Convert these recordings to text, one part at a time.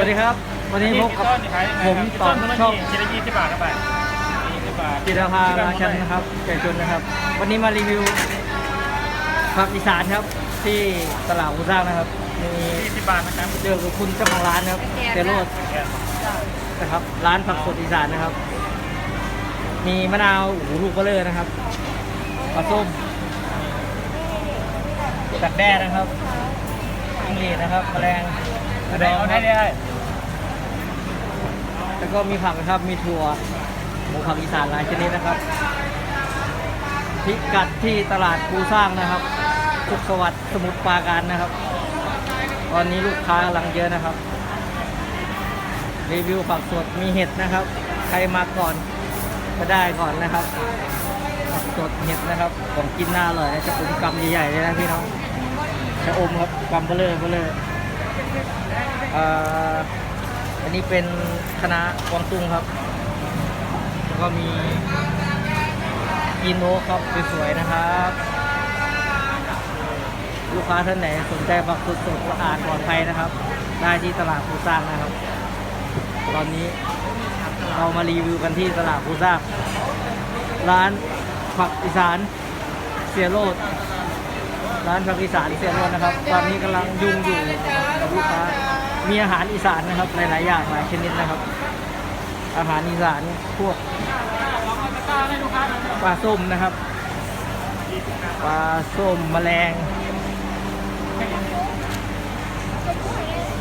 วัสดีครับ วันนี้พบกับผมต่อช่องชิ้นละยี่สิบบาทครับไปยี่สิบบาทจิตรภาราชันนะครับเกิดจนนะครับ วันนี้มารีวิวผักอีสานครับ ที่ตลาดอุซ่างนะครับมียี่สิบบาทนะครับเจอกับคุณเจ้าของร้านนะครับเซโรดนะครับร้านผักสดอีสานนะครับ มีมะนาวโอ้โหลูกเบลเลอร์นะครับปลาส้มตัดแด้นะครับจิ้งหรีดนะครับแมลงเอาได้เอาได้ได้แล้ว ก็มีผักนะครับ มีถั่วหมูผักอีสานหลายชนิดนะครับ พิกัดที่ตลาดปูสร้างนะครับสุขสวัสดิ์สมุทรปราการนะครับ ตอนนี้ลูกค้ากำลังเยอะนะครับ รีวิวผักสดมีเห็ดนะครับ ใครมาก่อนก็ได้ก่อนนะครับผักสดเห็ดนะครับของกินน่าอร่อยนะจะอมกำใหญ่ๆเลยนะพี่น้องจะอมครับกำเบลเลอร์เบลเลอร์ อันนี้เป็นคณะกวางตุ้งครับ แล้วก็มีกินโนครับสวยๆนะครับ ลูกค้าท่านไหนสนใจผักสดสดๆสะอาดปลอดภัยนะครับ ได้ที่ตลาดภูสร้างนะครับ ตอนนี้เรามารีวิวกันที่ตลาดภูสร้างร้านผักอีสานเสียโรดร้านผักอีสานเสียโรดนะครับ ตอนนี้กำลังยุ่งอยู่กับลูกค้า มีอาหารอีสานนะครับ หลายๆอย่างหลายชนิดนะครับ อาหารอีสานพวกปลาส้มนะครับปลาส้มแมลง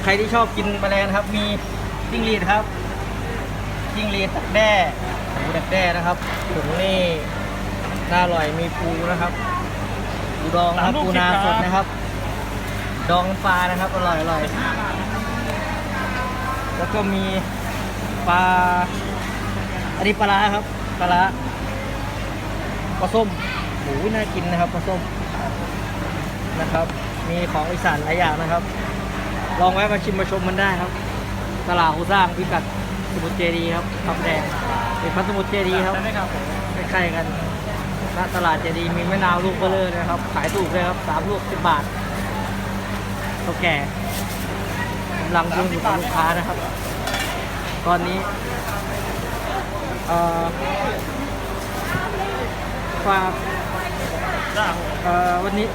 ใครที่ชอบกินแมลงนะครับ มีจิ้งหรีดครับจิ้งหรีดดักแด้หมูดักแด้นะครับถุงนี่น่าอร่อยมีปูนะครับปูดองนะครับปูนาสดนะครับ ดองน้ำปลานะครับอร่อยอร่อย แล้วก็มีปลาอันนี้ปลาร้าครับปลาร้าปลาส้มหมูน่ากินนะครับปลาส้มนะครับ มีของอีสานหลายอย่างนะครับ ลองแวะมาชิมมาชมมันได้ครับ ตลาดหูสร้างพิกัดสมุทรเจดีย์ครับคำแดงเป็นพันสมุทรเจดีย์ครับได้ครับผมใกล้ๆกันณตลาดเจดีย์มีมะนาวลูกเบลเลอร์นะครับ ขายถูกเลยครับสามลูกสิบบาทเท่าแก่กำลังยุ่งอยู่กับลูกค้านะครับ ตอนนี้ฝากวันนี้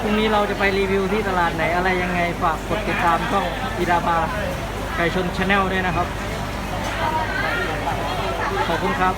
พรุ่งนี้เราจะไปรีวิวที่ตลาดไหนอะไรยังไงฝากกดติดตามช่องอีดาบาไก่ชนชาแนลด้วยนะครับ ขอบคุณครับ